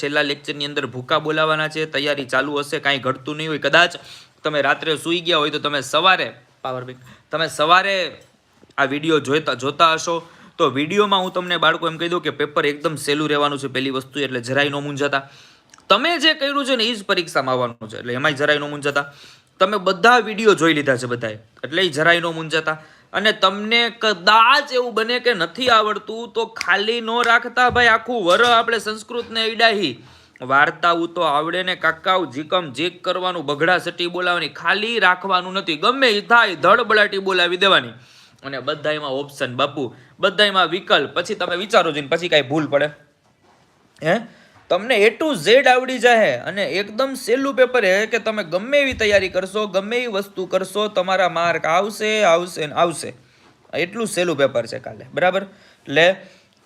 છેલ્લા લેક્ચરની અંદર ભૂકા બોલાવાના છે. તૈયારી ચાલુ હશે, કાંઈ ઘટતું નહીં હોય. કદાચ તમે રાત્રે સૂઈ ગયા હોય તો તમે સવારે પાવર બેંક તમે સવારે આ વીડિયો જોતા જોતા હશો. તો વિડીયોમાં હું તમને બાળકો એમ કહી દઉં કે પેપર એકદમ સહેલું રહેવાનું છે પહેલી વસ્તુ, એટલે જરાય ન મૂંઝાતા. તમે જે કર્યું છે ને એ જ પરીક્ષામાં આવવાનું છે. એટલે એમાંય જરાય ન મૂંઝાતા. તમે બધા વીડિયો જોઈ લીધા છે બધાએ. એટલે એ જરાય ન મૂંઝાતા. અને તમને કદાચ એવું બને કે નથી આવડતું, તો ખાલી ન રાખતા ભાઈ આખું વર આપણે સંસ્કૃતને ઈડાહી. વાર્તાઓ તો આવડે ને કાકાઓ જીકમ જીક કરવાનું બગડા સટી બોલાવવાની, ખાલી રાખવાનું નથી. ગમે એ થાય ધડ બળાટી બોલાવી દેવાની. અને બધાયમાં ઓપ્શન બાપુ બધાયમાં વિકલ્પ. પછી તમે વિચારો છો ને પછી કાંઈ ભૂલ પડે. હે? તમને એ ટુ ઝેડ આવડી જાય અને એકદમ સહેલું પેપર હે કે તમે ગમે એવી તૈયારી કરશો, ગમે એવી વસ્તુ કરશો, તમારા માર્ક આવશે આવશે ને આવશે. એટલું સહેલું પેપર છે કાલે. બરાબર? એટલે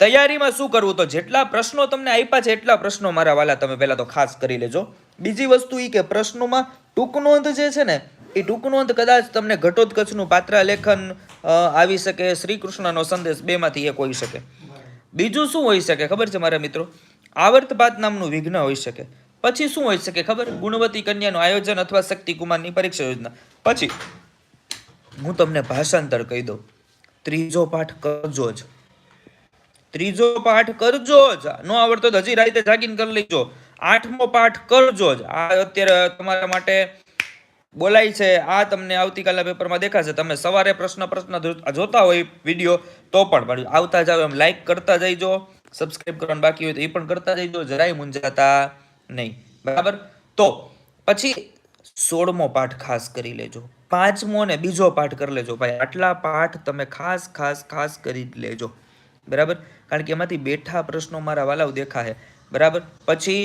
તૈયારીમાં શું કરવું? તો જેટલા પ્રશ્નો તમને આપ્યા છે, એટલા પ્રશ્નો મારા વાલા તમે પહેલા તો ખાસ કરી લેજો. બીજી વસ્તુ એ કે પ્રશ્નોમાં ટૂંક નોંધ જે છે ને એ ટૂંક નોંધ કદાચ તમને ઘટોત્કચનું પાત્ર લેખન આવી શકે શ્રી કૃષ્ણનો સંદેશ બેમાંથી એક હોઈ શકે. બીજું શું હોઈ શકે? ખબર છે મારા મિત્રો? આવર્તપાત નામનું વિઘ્ન હોઈ શકે. પછી શું હોઈ શકે ખબર? ગુણવતી કન્યાનું આયોજન અથવા શક્તિકુમારની પરીક્ષા યોજના. પછી, હું તમને ભાષાંતર કહી દઉં. ત્રીજો પાઠ કરજો જ. ત્રીજો પાઠ કરજો જ. ન આવડતો હજી રાતે જાગીને કરી લેજો. આઠમો પાઠ કરજો જ. આ અત્યારે તમારા માટે બોલાય છે. આ તમને આવતીકાલના પેપરમાં દેખાશે. તમે સવારે પ્રશ્ન પ્રશ્ન જોતા હોય વીડિયો, તો પણ. આવતા જાવ એમ. લાઈક કરતા જઈજો. સબસ્ક્રાઇબ કરવાનું બાકી હોય તો એ પણ કરતા જઈજો, જરાય મૂંઝાતા નહીં. બરાબર? તો પછી સોળમો પાઠ ખાસ કરી લેજો. પાંચમો ને બીજો પાઠ કરી લેજો ભાઈ. આટલા પાઠ તમે ખાસ ખાસ ખાસ કરી લેજો. બરાબર? કારણ કે એમાંથી બેઠા પ્રશ્નો મારા વાલાવ દેખાય બરાબર? પછી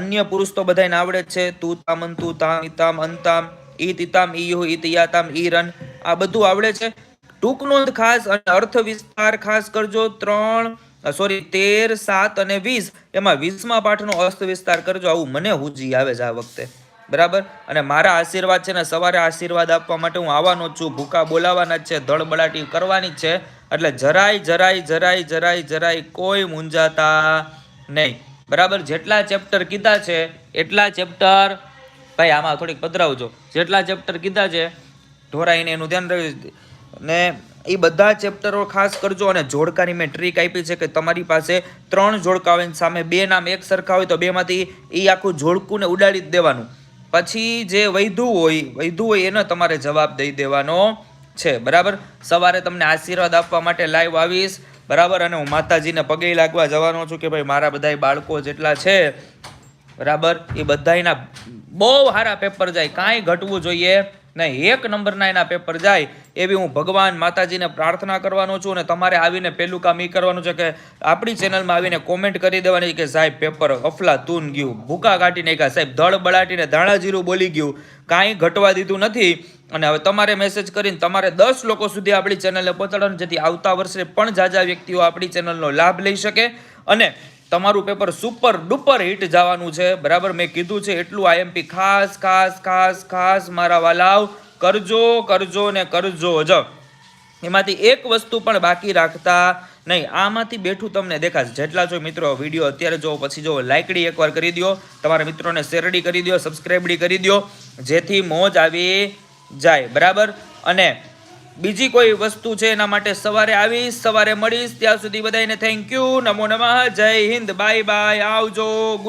અન્ય પુરુષ તો બધાને આવડે જ છે. તું તામ તું તામ ઇતામ અંતામ ઈ તિતામ ઈ ઈયુ ઈત ઈ રન. આ બધું આવડે છે. ટૂંક નોંધ ખાસ અને અર્થ વિસ્તાર ખાસ કરજો. ત્રણ સોરી તેર, સાત અને વીસ. એમાં વીસમા પાઠનો અસ્ત વિસ્તાર કરજો. આવું મને હુજી આવે છે આ વખતે. બરાબર? અને મારા આશીર્વાદ છે ને સવારે આશીર્વાદ આપવા માટે હું આવવાનો જ છું. ભૂકા બોલાવાના જ છે, ધડબડાટી કરવાની જ છે. એટલે જરાય જરાય જરાય જરાય જરાય કોઈ મૂંઝાતા નહીં. બરાબર? જેટલા ચેપ્ટર કીધા છે, એટલા ચેપ્ટર ભાઈ, આમાં થોડીક પધરાવજો. જેટલા ચેપ્ટર કીધા છે ઢોરાઈને એનું ધ્યાન રાખજો. ને એ બધા ચેપ્ટરો ખાસ કરજો અને જોડકાની મેં ટ્રીક આપી છે કે તમારી પાસે ત્રણ જોડકા હોય સામે બે નામ એક સરખા હોય તો બેમાંથી એ આખું જોડકુંને ઉડાડી જ દેવાનું. પછી જે વૈધું હોય વૈધું હોય એનો તમારે જવાબ દઈ દેવાનો છે. બરાબર? સવારે તમને આશીર્વાદ આપવા માટે લાઈવ આવીશ. બરાબર? અને હું માતાજીને પગે લાગવા જવાનો છું કે ભાઈ મારા બધા બાળકો જેટલા છે, બરાબર? એ બધાયના બહુ સારા પેપર જાય. કાંઈ ઘટવું જોઈએ. નહીં એક નંબરના એના પેપર જાય, એવી હું ભગવાન માતાજીને પ્રાર્થના કરવાનો છું અને તમારે આવીને પહેલું કામ એ કરવાનું છે કે આપણી ચેનલમાં આવીને કોમેન્ટ કરી દેવાની કે સાહેબ પેપર અફલા તૂન ગયું, ભૂકા કાઢી નાખ્યા, સાહેબ ધળ બળાટીને ધાણા જીરું બોલી ગયું, કાંઈ ઘટવા દીધું નથી. અને હવે તમારે મેસેજ કરીને તમારે દસ લોકો સુધી આપણી ચેનલને પહોંચાડવાનું જેથી આવતા વર્ષે પણ જાજા વ્યક્તિઓ આપણી ચેનલનો લાભ લઈ શકે. અને તમારું પેપર સુપર ડુપર હિટ જવાનું છે. બરાબર? મેં કીધું છે એટલું આઈએમપી ખાસ ખાસ ખાસ ખાસ મારા વાલાવ કરજો કરજો ને કરજો જ. એમાંથી એક વસ્તુ પણ બાકી રાખતા નહીં. આમાંથી બેઠું તમને દેખાશે. જેટલા જો મિત્રો વીડિયો અત્યારે જો, પછી જો લાઇકડી એકવાર કરી દો તમારા મિત્રોને શેરડી કરી દો સબસ્ક્રાઈબડી કરી દો જેથી મોજ આવી જાય. બરાબર? અને બીજી કોઈ વસ્તુ છે એના માટે સવારે આવીશ, સવારે મળીશ. ત્યાં સુધી બધાને થેન્ક યુ નમો નમઃ. જય હિન્દ. બાય બાય આવજો. ગુડ